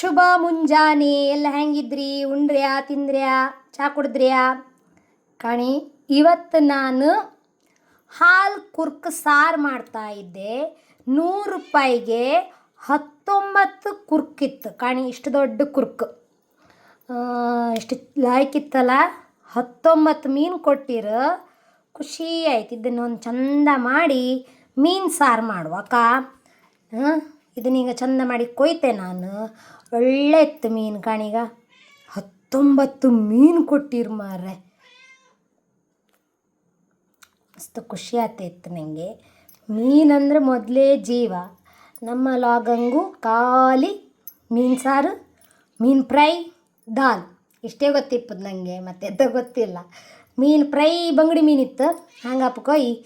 ಶುಭ ಮುಂಜಾನೆ, ಎಲ್ಲ ಹೆಂಗಿದ್ರಿ? ಉಂಡ್ರ್ಯಾ, ತಿಂದ್ರ್ಯಾ? ಚಾ ಕುಡಿದ್ರ್ಯಾ? ಕಣಿ, ಇವತ್ತು ನಾನು ಹಾಲು ಕುರ್ಕ್ ಸಾರು ಮಾಡ್ತಾ ಇದ್ದೆ. ನೂರು ರೂಪಾಯಿಗೆ ಹತ್ತೊಂಬತ್ತು ಕುರ್ಕಿತ್ತು ಕಾಣಿ, ಇಷ್ಟು ದೊಡ್ಡ ಕುರ್ಕ್. ಇಷ್ಟು ಲಾಯ್ಕ್ ಇತ್ತಲ್ಲ? ಹತ್ತೊಂಬತ್ತು ಮೀನು ಕೊಟ್ಟಿರು. ಖುಷಿ ಆಯ್ತು. ಇದನ್ನು ಒಂದು ಚಂದ ಮಾಡಿ ಮೀನು ಸಾರು ಮಾಡುವಕ್ಕ ಇದನ್ನೀಗ ಚಂದ ಮಾಡಿ ಕೊಯ್ತೆ ನಾನು. ಒಳ್ಳೆ ಇತ್ತು ಮೀನು ಕಾಣಿಗ. ಹತ್ತೊಂಬತ್ತು ಮೀನು ಕೊಟ್ಟಿರು ಮಾರ್ರೆ. ಮಸ್ತ್ ಖುಷಿ ಆಗ್ತಾಯಿತ್ತು ನನಗೆ ಮೀನಂದ್ರೆ ಮೊದಲೇ ಜೀವ. ನಮ್ಮ ಲಾಗಂಗು, ಖಾಲಿ ಮೀನು ಸಾರು, ಮೀನು ಫ್ರೈ, ದಾಲ್. ಇಷ್ಟೇ ಗೊತ್ತಿಪ್ಪದು ನನಗೆ ಮತ್ತೆ ಎದ್ದ ಗೊತ್ತಿಲ್ಲ. ಮೀನು ಫ್ರೈ ಬಂಗಡಿ ಮೀನಿತ್ತು ಹಂಗಪ್ಪ ಈ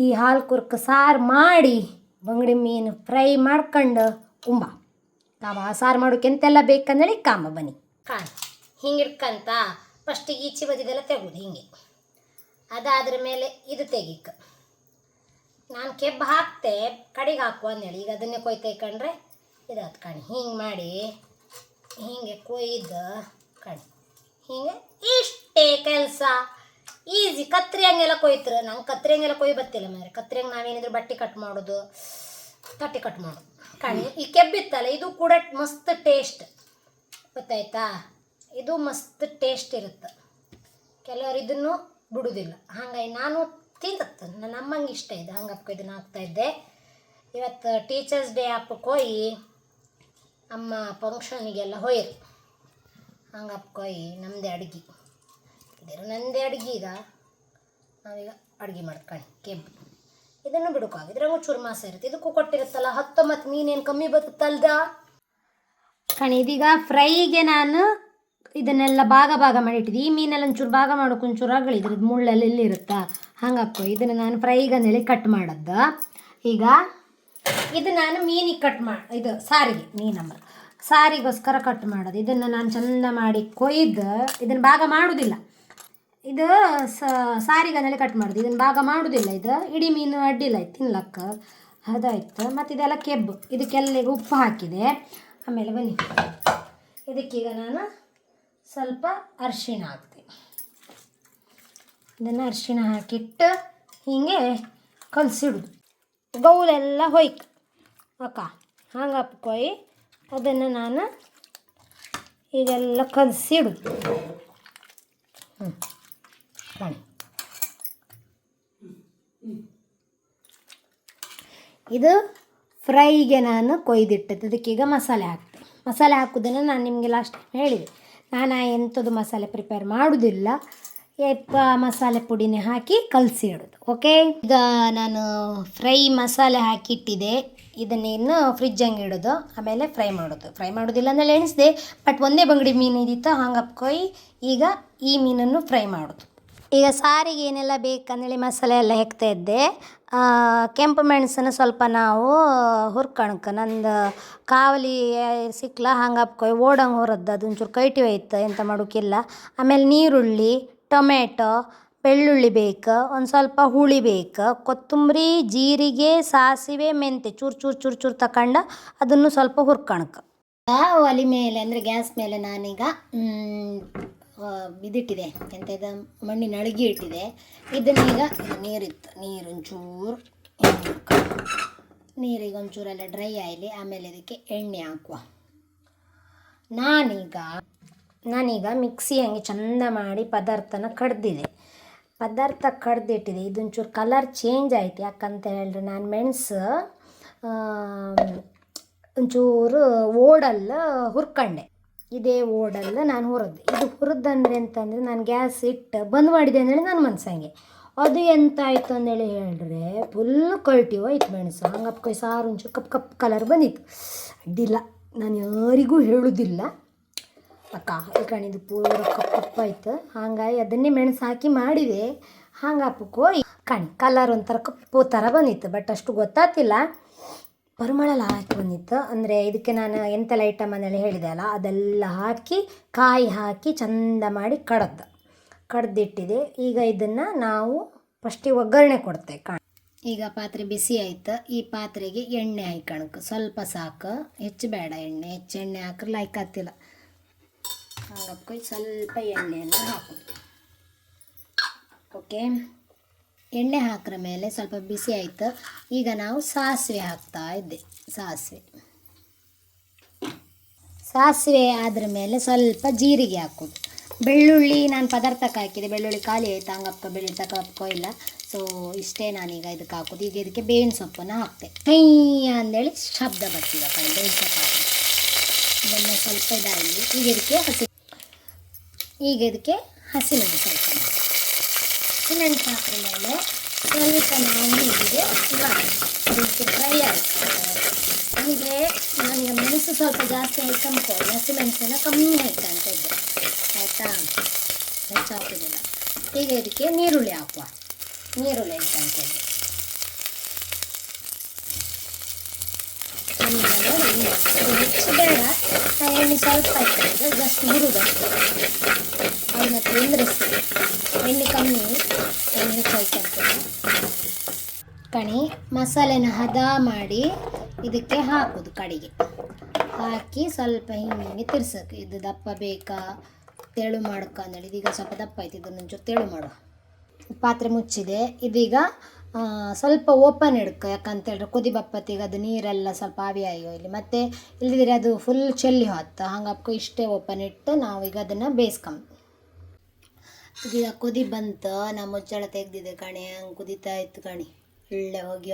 ಈ ಹಾಲು ಕುರ್ಕ ಸಾರು ಮಾಡಿ ಬಂಗಡಿ ಮೀನು ಫ್ರೈ ಮಾಡ್ಕೊಂಡು ಉಂಬ ಕಾಮ ಸಾರು ಮಾಡೋಕೆ ಎಂತೆಲ್ಲ ಬೇಕಂದೇಳಿ ಕಾಮ ಬನ್ನಿ. ಕಾಣ ಹಿಂಗೆ ಇಟ್ಕಂತ ಫಸ್ಟಿಗೆ ಈಚೆ ಬದಿದೆಲ್ಲ ತೆಗೋದು ಹಿಂಗೆ. ಅದಾದ್ರ ಮೇಲೆ ಇದು ತೆಗಿಕ. ನಾನು ಕೆಬ್ಬು ಹಾಕ್ತೆ, ಕಡೆಗೆ ಹಾಕು ಅಂದೇಳಿ. ಈಗ ಅದನ್ನೇ ಕೊಯ್ತೆ ಕಂಡ್ರೆ ಇದಾತ್ ಕಣಿ. ಹಿಂಗೆ ಮಾಡಿ, ಹಿಂಗೆ ಕೊಯ್ದು ಕಣಿ. ಹಿಂಗೆ ಇಷ್ಟೇ ಕೆಲಸ. ಈಸಿ. ಕತ್ರಿ ಹಂಗೆಲ್ಲ ಕೊಯ್ತಾರೆ. ನಂಗೆ ಕತ್ರಿ ಹಂಗೆಲ್ಲ ಕೊಯ್ ಬತ್ತಿಲ್ಲ ಮೇಲೆ ಕತ್ರಿ ಹಂಗೆ ನಾವೇನಿದ್ರು ಬಟ್ಟೆ ಕಟ್ ಮಾಡೋದು, ತಟ್ಟೆ ಕಟ್ ಮಾಡೋದು. ಕಣಿ. ಈ ಕೆಬ್ಬಿತ್ತಲ್ಲ, ಇದು ಕೂಡ ಮಸ್ತ್ ಟೇಸ್ಟ್ ಗೊತ್ತಾಯ್ತಾ? ಇದು ಮಸ್ತ್ ಟೇಸ್ಟ್ ಇರುತ್ತೆ. ಕೆಲವರು ಇದನ್ನು ಬಿಡುವುದಿಲ್ಲ ಹಾಗಾಗಿ ನಾನು ತಿಂತತ್ತೆ ನನ್ನ ಅಮ್ಮಂಗೆ ಇಷ್ಟ ಇದೆ. ಹಂಗಪ್ಪ ಇದನ್ನು ಹಾಕ್ತಾ ಇದ್ದೆ. ಇವತ್ತು ಟೀಚರ್ಸ್ ಡೇ ಹಬ್ಬಕ್ಕೆ ಹೋಗಿ ಅಮ್ಮ ಫಂಕ್ಷನಿಗೆಲ್ಲ ಹೋಯ್ರು. ಹಂಗಪ್ಪ ಕೊಯ್ ನಮ್ಮದೇ ಅಡುಗೆ. ಇದಿರೋ ನನ್ನದೇ ಅಡುಗೆ ಈಗ. ನಾವೀಗ ಅಡುಗೆ ಮಾಡ್ಕೊಂಡು ಕೆಬ್ಬು. ಇದನ್ನು ಇದ್ರಾಗ ಚೂರು ಮಾಸ ಇರುತ್ತೆ. ಇದಕ್ಕೂ ಕೊಟ್ಟಿರುತ್ತಲ್ಲ ಹತ್ತೊಂಬತ್ತು ಮೀನೇನು ಕಮ್ಮಿ ಬರುತ್ತಲ್ದ ಕಣಿ, ಇದೀಗ ಫ್ರೈಗೆ ನಾನು ಇದನ್ನೆಲ್ಲ ಭಾಗ ಭಾಗ ಮಾಡಿ ಇಟ್ಟಿದ್ದೆ ಈ ಮೀನೆಲ್ಲ ಒಂಚೂರು ಭಾಗ ಮಾಡೋಕೆ ಒಂಚೂರು ಅಗಳಿ. ಇದ್ರದ್ದು ಮುಳ್ಳೆಲ್ಲ ಇಲ್ಲಿ ಇರುತ್ತಾ? ಹಂಗಾಕೋ ಇದನ್ನು ನಾನು ಫ್ರೈಗೆ ಅಂದೇಳಿ ಕಟ್ ಮಾಡದ್ದ. ಈಗ ಇದು ನಾನು ಮೀನಿಗೆ ಕಟ್ ಮಾಡಿ ಇದು ಸಾರಿಗೆ ಮೀನಮ್ಮ ಸಾರಿಗೋಸ್ಕರ ಕಟ್ ಮಾಡೋದು. ಇದನ್ನು ನಾನು ಚಂದ ಮಾಡಿ ಕೊಯ್ದು, ಇದನ್ನು ಭಾಗ ಮಾಡೋದಿಲ್ಲ. ಇದು ಸಾರಿಗನಲ್ಲಿ ಕಟ್ ಮಾಡೋದು. ಇದನ್ನು ಭಾಗ ಮಾಡೋದಿಲ್ಲ ಇದು. ಇಡೀ ಮೀನು ಅಡ್ಡಿಲ್ಲ ಆಯ್ತು ತಿನ್ಲಕ್ಕ. ಅದಾಯ್ತು. ಮತ್ತು ಇದೆಲ್ಲ ಕೆಬ್ಬು. ಇದಕ್ಕೆಲ್ಲ ಉಪ್ಪು ಹಾಕಿದೆ. ಆಮೇಲೆ ಬನ್ನಿ. ಇದಕ್ಕೀಗ ನಾನು ಸ್ವಲ್ಪ ಅರಿಶಿಣ ಹಾಕ್ತೀನಿ ಇದನ್ನು ಅರಿಶಿಣ ಹಾಕಿಟ್ಟು ಹೀಗೆ ಕಲಸಿಡುದು. ಗೌಲೆಲ್ಲ ಹೊಯ್ಕ. ಅಕ್ಕ ಹಂಗೆ ಕೊಯ್. ಅದನ್ನು ನಾನು ಈಗೆಲ್ಲ ಕಲಸಿಡು ಹ್ಞೂ ಇದು ಫ್ರೈಗೆ ನಾನು ಕೊಯ್ದಿಟ್ಟದ್ದು. ಅದಕ್ಕೀಗ ಮಸಾಲೆ ಹಾಕ್ತೆ. ಮಸಾಲೆ ಹಾಕೋದನ್ನು ನಾನು ನಿಮಗೆ ಲಾಸ್ಟ್ ಹೇಳಿದೆ. ನಾನು ಎಂಥದ್ದು ಮಸಾಲೆ ಪ್ರಿಪೇರ್ ಮಾಡೋದಿಲ್ಲ. ಎಪ್ಪ ಮಸಾಲೆ ಪುಡಿನೇ ಹಾಕಿ ಕಲಸಿ ಇಡೋದು. ಓಕೆ ಈಗ ನಾನು ಫ್ರೈ ಮಸಾಲೆ ಹಾಕಿಟ್ಟಿದೆ. ಇನ್ನು ಫ್ರಿಜ್ ಹಂಗೆ ಇಡೋದು. ಆಮೇಲೆ ಫ್ರೈ ಮಾಡೋದು. ಫ್ರೈ ಮಾಡೋದಿಲ್ಲ ಅಂದ್ರೆ ಎಣಿಸಿದೆ. ಬಟ್ ಒಂದೇ ಬಂಗಡಿ ಮೀನು ಇದ್ದಿತ್ತು ಹಂಗೆ ಅಪ್ಕೊಯ್ ಈಗ ಈ ಮೀನನ್ನು ಫ್ರೈ ಮಾಡೋದು. ಈಗ ಸಾರಿಗೆ ಏನೆಲ್ಲ ಬೇಕಂದೇಳಿ ಮಸಾಲೆ ಎಲ್ಲ ಹೆಕ್ತಾ ಇದ್ದೆ. ಕೆಂಪು ಮೆಣಸನ್ನು ಸ್ವಲ್ಪ ನಾವು ಹುರ್ಕಣಕ್ಕೆ ನಂದು ಕಾವಲಿ ಸಿಕ್ಲ ಹಂಗೆ ಓಡಂಗೆ ಹೊರದ್ದು ಅದೊಂಚೂರು ಕೈಟಿ ಹೋಯ್ತು ಎಂತ ಮಾಡೋಕ್ಕಿಲ್ಲ ಆಮೇಲೆ ನೀರುಳ್ಳಿ ಟೊಮೆಟೊ ಬೆಳ್ಳುಳ್ಳಿ ಬೇಕು, ಒಂದು ಸ್ವಲ್ಪ ಹುಳಿ ಬೇಕು, ಕೊತ್ತಂಬರಿ, ಜೀರಿಗೆ, ಸಾಸಿವೆ ಮೆಂತೆ ಚೂರು ಚೂರು ಚೂರು ಚೂರು ತಗೊಂಡು ಅದನ್ನು ಸ್ವಲ್ಪ ಹುರ್ಕಣಕ್ಕೆ ಒಲೆ ಮೇಲೆ ಅಂದರೆ ಗ್ಯಾಸ್ ಮೇಲೆ ನಾನೀಗ ಇದಿಟ್ಟಿದೆ ಎಂತ ಇದು ಮಣ್ಣಿನ ಅಳಗಿ ಇಟ್ಟಿದೆ. ಇದನ್ನೀಗ ಇದು ನೀರಿತ್ತು. ನೀರು ಒಂಚೂರು ನೀರಿಗೆ ಒಂಚೂರೆಲ್ಲ ಡ್ರೈ ಆಯಲಿ, ಆಮೇಲೆ ಇದಕ್ಕೆ ಎಣ್ಣೆ ಹಾಕುವ. ನಾನೀಗ ನಾನೀಗ ಮಿಕ್ಸಿ ಹಂಗೆ ಚಂದ ಮಾಡಿ ಪದಾರ್ಥನ ಕಡ್ದಿದೆ. ಪದಾರ್ಥ ಕಡ್ದಿಟ್ಟಿದೆ. ಇದೊಂಚೂರು ಕಲರ್ ಚೇಂಜ್ ಆಯ್ತು. ಯಾಕಂತ ಹೇಳಿದ್ರೆ ನಾನು ಮೆಣಸು ಒಂಚೂರು ಓಡಲ್ಲ ಹುರ್ಕಂಡೆ. ಇದೇ ಓಡಲ್ಲ ನಾನು ಹುರಿದು. ಇದು ಹುರಿದಂದ್ರೆ ಅಂತಂದರೆ ನಾನು ಗ್ಯಾಸ್ ಇಟ್ಟು ಬಂದ್ ಮಾಡಿದೆ ಅಂದೇಳಿ ನನ್ನ ಮನ್ಸಂಗೆ ಅದು ಎಂತ ಆಯಿತು ಅಂದೇಳಿ ಹೇಳಿದ್ರೆ ಫುಲ್ ಕಲ್ಟಿ ಹೋಯ್ತು ಮೆಣಸು ಕೈ ಸಾರು ಒಂಚೂರು ಕಪ್ ಕಪ್ ಕಲರ್ ಬಂದಿತ್ತು. ಅಡ್ಡಿಲ್ಲ. ನಾನು ಯಾರಿಗೂ ಹೇಳೋದಿಲ್ಲ. ಅಕ್ಕ ಕಣಿದು ಪೂರ ಕಪ್ ಕಪ್ಪಾಯ್ತು ಹಾಗಾಗಿ ಅದನ್ನೇ ಮೆಣಸು ಹಾಕಿ ಮಾಡಿದೆ. ಹಂಗಪ್ಪಕ್ಕೋ ಕಣಿ ಕಲರ್ ಒಂಥರ ಕಪ್ಪು ಥರ ಬಂದಿತ್ತು. ಬಟ್ ಅಷ್ಟು ಗೊತ್ತಾಗ್ತಿಲ್ಲ. ಪರಿಮಳ ಎಲ್ಲ ಹಾಕಿ ಬಂದಿತ್ತು. ಅಂದರೆ ಇದಕ್ಕೆ ನಾನು ಎಂತೆಲ್ಲ ಐಟಮ್ ಅನ್ನೆಲ್ಲ ಹೇಳಿದೆ ಅಲ್ಲ, ಅದೆಲ್ಲ ಹಾಕಿ, ಕಾಯಿ ಹಾಕಿ ಚಂದ ಮಾಡಿ ಕಡದ್ದು ಕಡ್ದಿಟ್ಟಿದೆ. ಈಗ ಇದನ್ನು ನಾವು ಫಸ್ಟಿಗೆ ಒಗ್ಗರಣೆ ಕೊಡ್ತೇವೆ ಕಾಣ ಈಗ ಪಾತ್ರೆ ಬಿಸಿ ಆಯ್ತು. ಈ ಪಾತ್ರೆಗೆ ಎಣ್ಣೆ ಹಾಕಣಕ್ಕೆ ಸ್ವಲ್ಪ ಸಾಕು. ಹೆಚ್ಚು ಬೇಡ ಎಣ್ಣೆ. ಹೆಚ್ಚು ಎಣ್ಣೆ ಹಾಕ್ರೆ ಲೈಕ್ ಆಗ್ತಿಲ್ಲ. ಹಂಗಪ್ಪ, ಸ್ವಲ್ಪ ಎಣ್ಣೆಯನ್ನು ಹಾಕೋದು. ಓಕೆ ಎಣ್ಣೆ ಹಾಕಿದ ಮೇಲೆ ಸ್ವಲ್ಪ ಬಿಸಿ ಆಯಿತು. ಈಗ ನಾವು ಸಾಸಿವೆ ಹಾಕ್ತಾ ಇದ್ದೆ, ಸಾಸಿವೆ. ಸಾಸಿವೆ ಆದ್ರ ಮೇಲೆ ಸ್ವಲ್ಪ ಜೀರಿಗೆ ಹಾಕೋದು. ಬೆಳ್ಳುಳ್ಳಿ ನಾನು ಪದಾರ್ಥಕ್ಕೆ ಹಾಕಿದೆ ಬೆಳ್ಳುಳ್ಳಿ ಖಾಲಿ ಆಯಿತು, ಹಂಗಪ್ಪ ಬೆಳ್ಳುಳ್ಳಿ ತಗೊಳಪ್ಕೋ ಇಲ್ಲ. ಸೊ ಇಷ್ಟೇ ನಾನೀಗ ಇದಕ್ಕೆ ಹಾಕೋದು. ಈಗ ಇದಕ್ಕೆ ಬೇವಿನ ಸೊಪ್ಪನ್ನು ಹಾಕ್ತೆ. ಕೈ ಅಂದೇಳಿ ಶಬ್ದ ಬರ್ತೀವಿ ಕಡೆ, ಬೇವಿನ ಸೊಪ್ಪು ಇದನ್ನು ಸ್ವಲ್ಪ ಇದಾಗಲಿ ಈಗ ಇದಕ್ಕೆ ಹಸಿ ಈಗ ಇದಕ್ಕೆ ಹಸಿಮೆಣಸು ಹಾಕೋಣ. ಹಸಿಮೆಣಸು ಹಾಕಿದ ಮೇಲೆ ಸ್ವಲ್ಪ ನಾವು ಹೀಗೆ ಇದಕ್ಕೆ ಫ್ರೈ ಆಗ್ತದೆ ನನಗೆ ನನಗೆ ಮೆಣಸು ಸ್ವಲ್ಪ ಜಾಸ್ತಿ ಹಾಕೊಂಡ್ಕೊಂಡು ಹಸಿಮೆಣಸೆಲ್ಲ ಕಮ್ಮಿ ಹಾಕಂತ ಇದ್ದೆ. ಆಯಿತಾ? ಹೆಚ್ಚು ಹಾಕೋದಿಲ್ಲ ಈಗ ಇದಕ್ಕೆ ನೀರುಳ್ಳಿ ಹಾಕುವ. ನೀರುಳ್ಳಿ ಅಂತ ಇದ್ದೆ ಆಮೇಲೆ ಎಣ್ಣೆ. ಇದು ಹೆಚ್ಚು ಬೇಡ. ಎಣ್ಣೆ ಸ್ವಲ್ಪ ಹಾಕಿದ್ರೆ ಜಸ್ಟ್ ಹುರಿದು. ಅದನ್ನ ಮತ್ತೆ ಎಂದ್ರಿಸ್ತೀವಿ ಎಣ್ಣೆ ಕಮ್ಮಿ. ಎಣ್ಣೆ ಹೆಚ್ಚು ಹಾಕ್ಯಂತೀವಿ ಕಣಿ, ಮಸಾಲೆನ ಹದ ಮಾಡಿ ಇದಕ್ಕೆ ಹಾಕೋದು ಕಡೆಗೆ. ಹಾಕಿ ಸ್ವಲ್ಪ ಹಿಂಗೆ ತಿರ್ಸೋಕೆ. ಇದು ದಪ್ಪ ಬೇಕಾ? ತೆಳು ಮಾಡ್ಕ ಅಂದೇಳಿ ಇದೀಗ ಸ್ವಲ್ಪ ದಪ್ಪ ಆಯ್ತು. ಇದನ್ನು ಒಂಚೂರು ತೆಳು ಮಾಡುವ ಪಾತ್ರೆ ಮುಚ್ಚಿದೆ. ಇದೀಗ ಸ್ವಲ್ಪ ಓಪನ್ ಇಡ್ಕ ಯಾಕಂತೇಳಿದ್ರೆ ಕುದಿ ಬಪ್ಪತ್ತಿಗೆ ಅದು ನೀರೆಲ್ಲ ಸ್ವಲ್ಪ ಆವಿ ಆಗಿ ಇಲ್ಲಿ. ಮತ್ತು ಇಲ್ಲದಿದ್ರೆ ಅದು ಫುಲ್ ಚೆಲ್ಲಿ ಹೊತ್ತು ಹಂಗಪ್ಪ ಇಷ್ಟೇ ಓಪನ್ ಇಟ್ಟು ನಾವೀಗ ಅದನ್ನು ಬೇಯಿಸ್ಕೊಂಬ ಈಗ ಕುದಿ ಬಂತು. ನಮ್ಮ ಮುಚ್ಚಳ ತೆಗ್ದಿದೆ ಕಣೆ. ಹಂಗೆ ಕುದಿತಾ ಇತ್ತು ಕಣಿ. ಒಳ್ಳೆ ಹೋಗಿ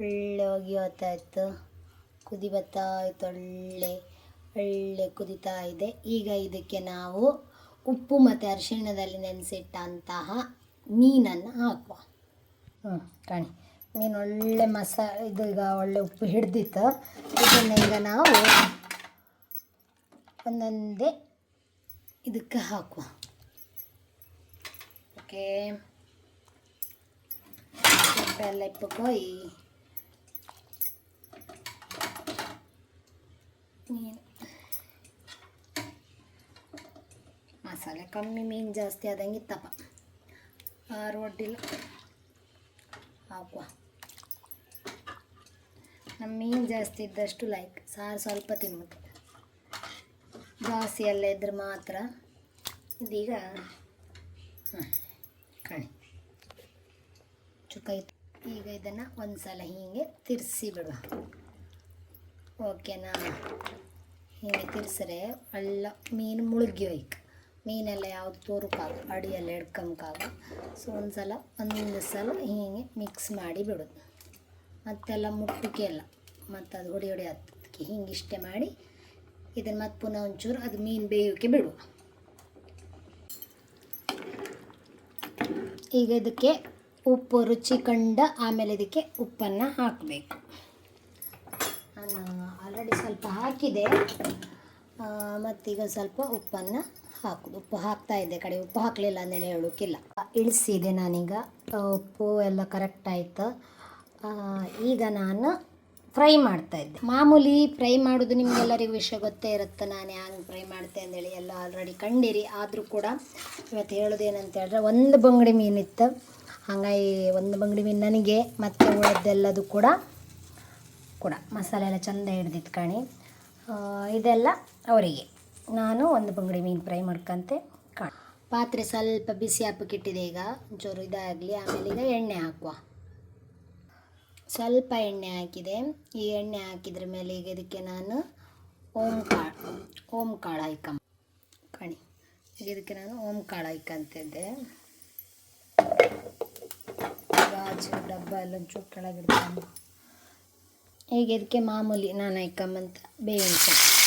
ಒಳ್ಳೆ ಹೋಗಿ ಕುದಿ ಬತ್ತಾ ಇತ್ತು ಒಳ್ಳೆ ಒಳ್ಳೆ ಕುದಿತಾ ಇದೆ. ಈಗ ಇದಕ್ಕೆ ನಾವು ಉಪ್ಪು ಮತ್ತು ಅರಿಶಿಣದಲ್ಲಿ ನೆನೆಸಿಟ್ಟಂತಹ ಮೀನನ್ನು ಹಾಕುವ. ಹ್ಞೂ ಕಾಣಿ. ಮೀನು ಒಳ್ಳೆ ಮಸಾ, ಇದು ಈಗ ಒಳ್ಳೆ ಉಪ್ಪು ಹಿಡ್ದಿತ್ತು. ಇದನ್ನು ಈಗ ನಾವು ಒಂದೊಂದೇ ಇದಕ್ಕೆ ಹಾಕುವ. ಓಕೆ. ಎಲ್ಲ ಇಪ್ಪಕ್ಕೋಯಿ ಮೀನು ಮಸಾಲೆ ಕಮ್ಮಿ ಮೀನು ಜಾಸ್ತಿ ಆದಂಗೆ ಇತ್ತಪ್ಪ ಆರು ಒಡ್ಡಿಲ್ಲ ಹಾಕುವ. ನಮ್ಮ ಮೀನು ಜಾಸ್ತಿ ಇದ್ದಷ್ಟು ಲೈಕ್ ಸಾರು ಸ್ವಲ್ಪ ತಿನ್ಬೇಕು. ಜಾಸ್ತಿ ಎಲ್ಲ ಇದ್ರೆ ಮಾತ್ರ ಇದೀಗ ಹಾಂ ಕಣಿ. ಚುಕ್ಕ ಈಗ ಇದನ್ನು ಒಂದು ಸಲ ಹೀಗೆ ತಿರ್ಸಿ ಬಿಡುವ. ಓಕೆನಾ ಹೀಗೆ ತಿರ್ಸ್ರೆ ಅಲ್ಲ ಮೀನು ಮುಳುಗಿ ಮೀನೆಲ್ಲ ಯಾವುದು ತೋರುಕಾಗ ಅಡಿಯೆಲ್ಲ ಹಿಡ್ಕೊಂಬಕಾಗ ಸೊ ಒಂದು ಸಲ ಒಂದು ಸಲ ಹೀಗೆ ಮಿಕ್ಸ್ ಮಾಡಿ ಬಿಡೋದು. ಮತ್ತೆಲ್ಲ ಮುಟ್ಟಕ್ಕೆ ಎಲ್ಲ ಮತ್ತು ಅದು ಹೊಡಿ ಹೊಡಿ ಹತ್ತಕ್ಕೆ ಹಿಂಗೆ ಇಷ್ಟೇ ಮಾಡಿ ಇದನ್ನು ಮತ್ತೆ ಪುನಃ ಒಂಚೂರು ಅದು ಮೀನು ಬೇಯೋಕ್ಕೆ ಬಿಡುವ. ಈಗ ಇದಕ್ಕೆ ಉಪ್ಪು ರುಚಿ ಕಂಡ ಆಮೇಲೆ ಇದಕ್ಕೆ ಉಪ್ಪನ್ನು ಹಾಕಬೇಕು. ನಾನು ಆಲ್ರೆಡಿ ಸ್ವಲ್ಪ ಹಾಕಿದೆ. ಮತ್ತೀಗ ಸ್ವಲ್ಪ ಉಪ್ಪನ್ನು ಹಾಕೋದು, ಉಪ್ಪು ಹಾಕ್ತಾ ಇದ್ದೆ ಕಡೆ, ಉಪ್ಪು ಹಾಕಲಿಲ್ಲ ಅಂದೇಳಿ ಹೇಳೋಕ್ಕಿಲ್ಲ ಇಳಿಸಿದೆ ನಾನೀಗ ಉಪ್ಪು ಎಲ್ಲ ಕರೆಕ್ಟ್ ಆಯಿತು. ಈಗ ನಾನು ಫ್ರೈ ಮಾಡ್ತಾ ಇದ್ದೆ. ಮಾಮೂಲಿ ಫ್ರೈ ಮಾಡೋದು ನಿಮಗೆಲ್ಲರಿಗೂ ವಿಷಯ ಗೊತ್ತೇ ಇರುತ್ತೆ, ನಾನು ಹ್ಯಾಂಗೆ ಫ್ರೈ ಮಾಡ್ತೆ ಅಂದೇಳಿ ಎಲ್ಲ ಆಲ್ರೆಡಿ ಕಂಡಿರಿ. ಆದರೂ ಕೂಡ ಇವತ್ತು ಹೇಳೋದೇನಂತ ಹೇಳಿದ್ರೆ ಒಂದು ಬಂಗಡಿ ಮೀನಿತ್ತು. ಹಾಗಾಗಿ ಒಂದು ಬಂಗಡಿ ಮೀನು ನನಗೆ, ಮತ್ತು ಉಳಿದೆಲ್ಲದು ಕೂಡ ಕೂಡ ಮಸಾಲೆ ಎಲ್ಲ ಚೆಂದ ಹಿಡ್ದಿತ್ತು ಕಾಣಿ. ಇದೆಲ್ಲ ಅವರಿಗೆ. ನಾನು ಒಂದು ಬಂಗಡಿ ಮೀನು ಫ್ರೈ ಮಾಡ್ಕೊಂತೆ ಕಾಣ ಪಾತ್ರೆ ಸ್ವಲ್ಪ ಬಿಸಿ ಹಾಪಕ್ಕಿಟ್ಟಿದೆ ಈಗ. ಒಂಚೂರು ಇದಾಗಲಿ, ಆಮೇಲೆ ಈಗ ಎಣ್ಣೆ ಹಾಕುವ. ಸ್ವಲ್ಪ ಎಣ್ಣೆ ಹಾಕಿದೆ. ಈ ಎಣ್ಣೆ ಹಾಕಿದ್ರ ಮೇಲೆ ಈಗ ಇದಕ್ಕೆ ನಾನು ಓಂ ಕಾಳು ಓಂ ಕಾಳು ಹಾಯ್ಕಮ್ಮ ಕಣಿ. ಈಗ ಇದಕ್ಕೆ ನಾನು ಓಂ ಕಾಳು ಹಾಯ್ಕಂತಿದ್ದೆ. ಗಾಜು ಡಬ್ಬ ಎಲ್ಲ ಒಂಚೂರು ಕೆಳಗಿಡ್ಕೊಂಡು ಈಗ ಇದಕ್ಕೆ ಮಾಮೂಲಿ ನಾನು ಹಾಯ್ಕಮ್ಮಂತ ಬೇವಿನ ಸೊಪ್ಪು.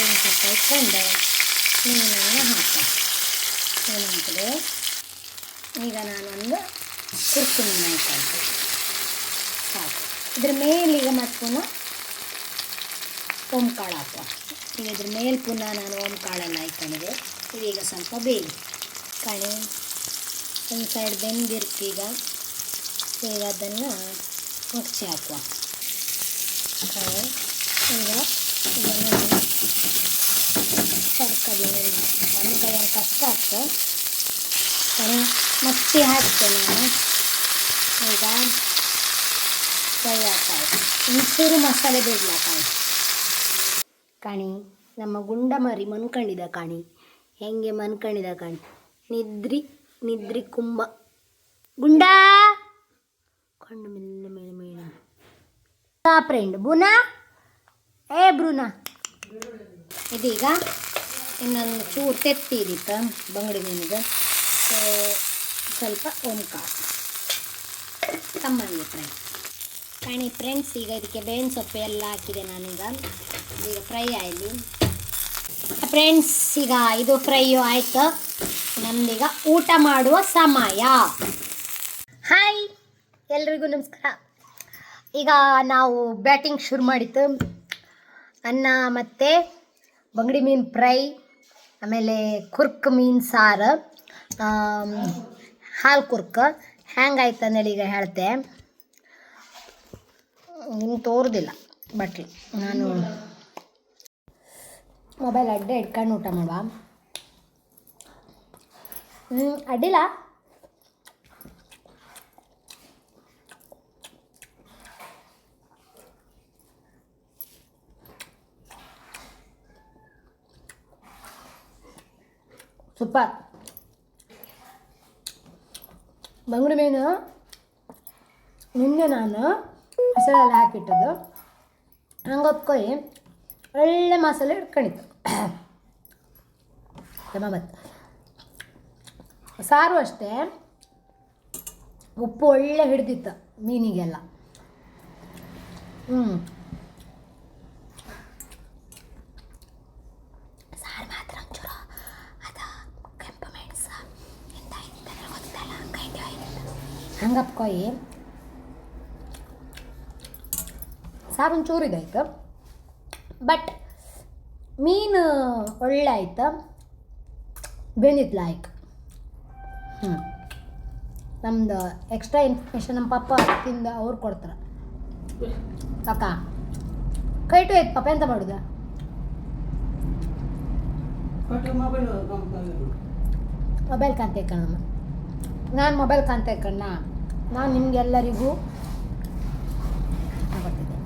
ಹಾಕ್ಕೊಂಡು ಮೀನನ್ನು ಹಾಕ. ಹಾಕಿದೆ ಈಗ ನಾನೊಂದು ಕುರ್ಕು ಮೀನು ಹಾಕಂತೆ ಸಾಕು. ಇದ್ರ ಮೇಲೆ ಈಗ ಮತ್ತೆ ಪುನಃ ಓಂ ಕಾಳು ಹಾಕುವ. ಈಗ ಇದ್ರ ಮೇಲೆ ಪುನಃ ನಾನು ಓಂ ಕಾಳನ್ನು ಹಾಕೊಂಡಿದೆ ಇದೀಗ ಸ್ವಲ್ಪ ಬೇಯಿ ಕಣಿ, ಒಂದು ಸೈಡ್ ಬೆಂದಿರ್ತೀಗ ಈಗ ಅದನ್ನು ಮುಚ್ಚಿ ಹಾಕುವ. ಕಣಿ, ಈಗ ಇದನ್ನು ತಡ್ಕದಿ ನನ್ನ ಕೈಯಲ್ಲಿ ಕಷ್ಟ ಆಗ್ತದೆ. ಮತ್ತೆ ಹಾಕ್ತೇನೆ ನಾನು. ಈಗ ಫ್ರೈ ಆಗ್ತಾ ಇದೆ ಒಂಚೂರು ಮಸಾಲೆ ಬೇಡಲ ಕಾಣಿ? ನಮ್ಮ ಗುಂಡ ಮರಿ ಮನ್ಕಂಡಿದ ಕಾಣಿ. ಹೆಂಗೆ ಮನ್ಕಂಡಿದ ಕಾಣಿ? ನಿದ್ರಿ ನಿದ್ರಿ ಕುಂಭ. ಗುಂಡ! ಕಣ್ಣು ಮೆಲ್ಲ ಮೇಲೆ ಮೇಲೆ ಫ್ರೆಂಡ್ ಬುನಾ? ಏ ಬ್ರೂನ ಇದೀಗ ಇನ್ನೊಂದು ಚೂರು ತೆತ್ತಿದಿತ್ತು ಬಂಗಡಿ ಮೀನಿಗೆ. ಸೊ, ಸ್ವಲ್ಪ ಓಂಕಾರ ತಮ್ಮನಿಗೆ ಫ್ರೈ ಕಾಣಿ ಫ್ರೆಂಡ್ಸ್ ಈಗ ಇದಕ್ಕೆ ಬೇವಿನ ಸೊಪ್ಪು ಎಲ್ಲ ಹಾಕಿದೆ ನಾನೀಗ. ಈಗ ಫ್ರೈ ಆಯಿಲಿ ಫ್ರೆಂಡ್ಸ್ ಈಗ ಇದು ಫ್ರೈಯು ಆಯಿತು. ನಮ್ದೀಗ ಊಟ ಮಾಡುವ ಸಮಯ. ಹಾಯ್ ಎಲ್ರಿಗೂ ನಮಸ್ಕಾರ. ಈಗ ನಾವು ಬ್ಯಾಟಿಂಗ್ ಶುರು ಮಾಡಿತ್ತು ಅನ್ನ ಮತ್ತು ಬಂಗಡಿ ಮೀನು ಫ್ರೈ, ಆಮೇಲೆ ಕುರ್ಕ್ ಮೀನು ಸಾರು ಹಾಲು ಕುರ್ಕ್. ಹೆಂಗಾಯ್ತು ಅಂದೇಳಿ ಈಗ ಹೇಳ್ತೆ. ನಿಮ್ಗೆ ತೋರ್ದಿಲ್ಲ ಬಟ್ಲಿ. ನಾನು ಮೊಬೈಲ್ ಅಡ್ಡ ಇಟ್ಕೊಂಡು ಊಟ ಮಾಡುವ. ಹ್ಞೂ ಅಡ್ಡಿಲ್ಲ. ಸೂಪರ್. ಬಂಗುಡಿ ಮೀನು ನಿನ್ನೆ ನಾನು ಮಸಾಲೆಲ್ಲ ಹಾಕಿಟ್ಟದು ಹಂಗೆ ಒಪ್ಕೊಯಿ ಒಳ್ಳೆ ಮಸಾಲೆ ಇಟ್ಕೊಂಡಿತ್ತು ಮತ್ತು ಸಾರು ಅಷ್ಟೇ. ಉಪ್ಪು ಒಳ್ಳೆ ಹಿಡ್ದಿತ್ತು ಮೀನಿಗೆಲ್ಲ. ಹ್ಞೂ ಸಾರು ಮಾತ್ರ ಒಂಚೂರು ಅದ ಕೆಂಪು ಮೆಣಸು ಎಂತ ಇತ್ತಂದ್ರೆ ಗೊತ್ತಲ್ಲ ಕೈಟಿ ಹಂಗಪ್ಕೊಯ್ ಸಾರು ಒಂಚೂರು ಇದಾಯ್ತು ಬಟ್ ಮೀನು ಒಳ್ಳೆ ಆಯ್ತು ಬೆಂದಿತ್ತು ಲಾಯ್ಕ್ ಹ್ಞೂ ನಮ್ದು ಎಕ್ಸ್ಟ್ರಾ ಇನ್ಫಾರ್ಮೇಷನ್ ನಮ್ಮ ಪಪ್ಪ ತಿಂದು ಅವ್ರು ಕೊಡ್ತಾರೆ. ಅಕ್ಕ ಕೈಟು ಆಯ್ತು ಪಪ್ಪ ಎಂತ ಮಾಡುದ? ಮೊಬೈಲ್ ಕಾಂತ ಇಕ್ಕಣಮ್ಮ ನಾನು ಮೊಬೈಲ್ ಕಾಣ್ತಾ ಕಣ್ಣ. ನಾನು ನಿಮಗೆಲ್ಲರಿಗೂ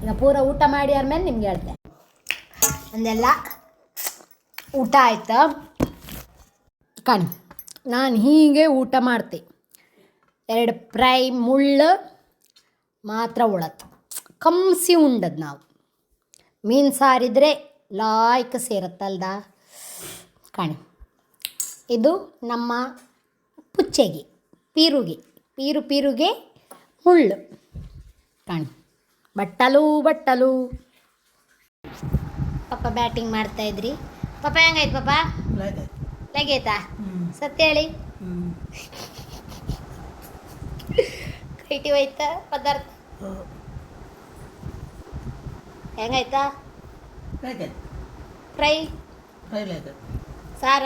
ಈಗ ಪೂರ ಊಟ ಮಾಡಿ ಆದ್ಮೇಲೆ ನಿಮ್ಗೆ ಹೇಳ್ತೆ. ಅಂದೆಲ್ಲ ಊಟ ಆಯ್ತಾ? ಕಣ್, ನಾನು ಹೀಗೆ ಊಟ ಮಾಡ್ತೆ. ಎರಡು ಫ್ರೈ ಮುಳ್ಳು, ಮಾತ್ರ ಉಳತ್ತು. ಕಮ್ಸಿ ಉಂಡದ್ ನಾವು. ಮೀನು ಸಾರಿದ್ರೆ ಲಾಯ್ಕ್ ಸೇರುತ್ತಲ್ದ? ಕಾಣಿ, ಇದು ನಮ್ಮ ಪುಚ್ಚೆಗೆ. ಪೀರುಗೆ. ಪೀರು ಪೀರುಗೆ ಮುಳ್ಳು ಕಾಣಿ. ಬಟ್ಟಲು ಬಟ್ಟಲು. ಪಪ್ಪ ಬ್ಯಾಟಿಂಗ್ ಮಾಡ್ತಾ ಇದ್ರಿ. ಪಪ್ಪ ಹೆಂಗಾಯ್ತು ಪಪ್ಪ ಲಗೇತಾ? ಸತ್ಯ ಕೈಟಿ ಹೋಯ್ತಾ ಪದಾರ್ಥ? ಹೆಂಗಾಯ್ತಾ? ಫ್ರೈ? ಸಾರ?